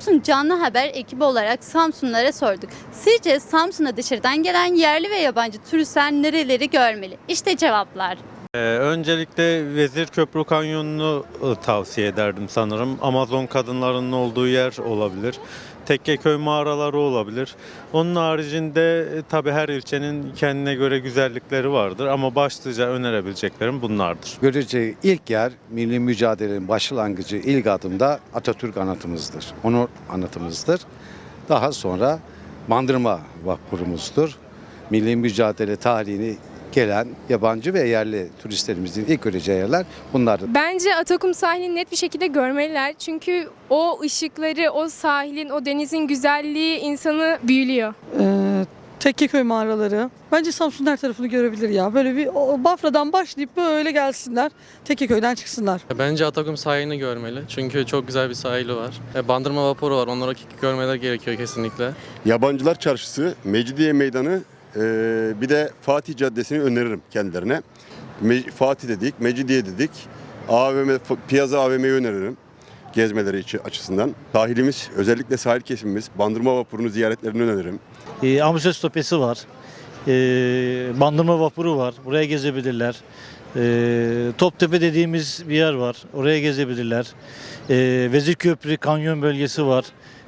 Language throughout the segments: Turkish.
Samsun Canlı Haber ekibi olarak Samsunlara sorduk. Sizce Samsun'a dışarıdan gelen yerli ve yabancı turistler nereleri görmeli? İşte cevaplar. Ee, öncelikle Vezir Köprü Kanyonu'nu e, tavsiye ederdim sanırım. Amazon kadınlarının olduğu yer olabilir. Tekkeköy mağaraları olabilir. Onun haricinde e, tabii her ilçenin kendine göre güzellikleri vardır ama başlıca önerebileceklerim bunlardır. Göreceği ilk yer milli mücadelenin başlangıcı ilk adımda Atatürk anıtımızdır. Onur anıtımızdır. Daha sonra Bandırma vapurumuzdur. Milli mücadele tarihini gelen yabancı ve yerli turistlerimizin ilk göreceği yerler bunlardır. Bence Atakum sahilini net bir şekilde görmeliler. Çünkü o ışıkları, o sahilin, o denizin güzelliği insanı büyülüyor. Ee, Tekkeköy mağaraları. Bence Samsun her tarafını görebilir ya. Böyle bir o Bafra'dan başlayıp böyle gelsinler. Tekkeköy'den çıksınlar. Bence Atakum sahilini görmeli. Çünkü çok güzel bir sahili var. E, Bandırma vapuru var. Onları görmeleri gerekiyor kesinlikle. Yabancılar Çarşısı, Mecidiye Meydanı, bir de Fatih Caddesi'ni öneririm kendilerine. Fatih dedik, Mecidiye dedik, AVM, Piyaza AVM'yi öneririm gezmeleri içi- açısından. Sahilimiz, özellikle sahil kesimimiz, Bandırma Vapuru'nu ziyaretlerini öneririm. E, Amüses Topesi var. E, Bandırma Vapuru var. Buraya gezebilirler. E, Toptepe dediğimiz bir yer var. Oraya gezebilirler. E, Vezir Köprü Kanyon bölgesi var.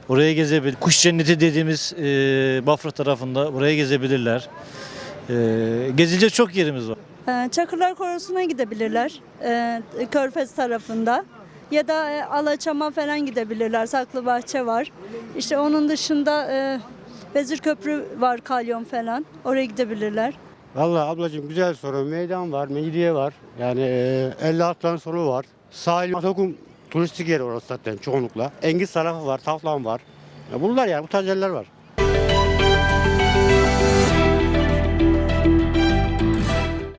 Oraya gezebilir. Kuş Cenneti dediğimiz e, Bafra tarafında. Buraya gezebilirler. E, gezilecek çok yerimiz var. Ee, Çakırlar Korosu'na gidebilirler. Ee, Körfez tarafında. Ya da e, Alaçam'a falan gidebilirler. Saklıbahçe var. İşte onun dışında e, Vezir Köprü var, Kalyon falan. Oraya gidebilirler. Vallahi ablacığım güzel soru. Meydan var, Mecidiye var. Yani e, 56 tane soru var. Sahil Atakum turistik yer orası zaten çoğunlukla. Engiz tarafı var, Taflan var. Ya bunlar yani bu tarz yerler var.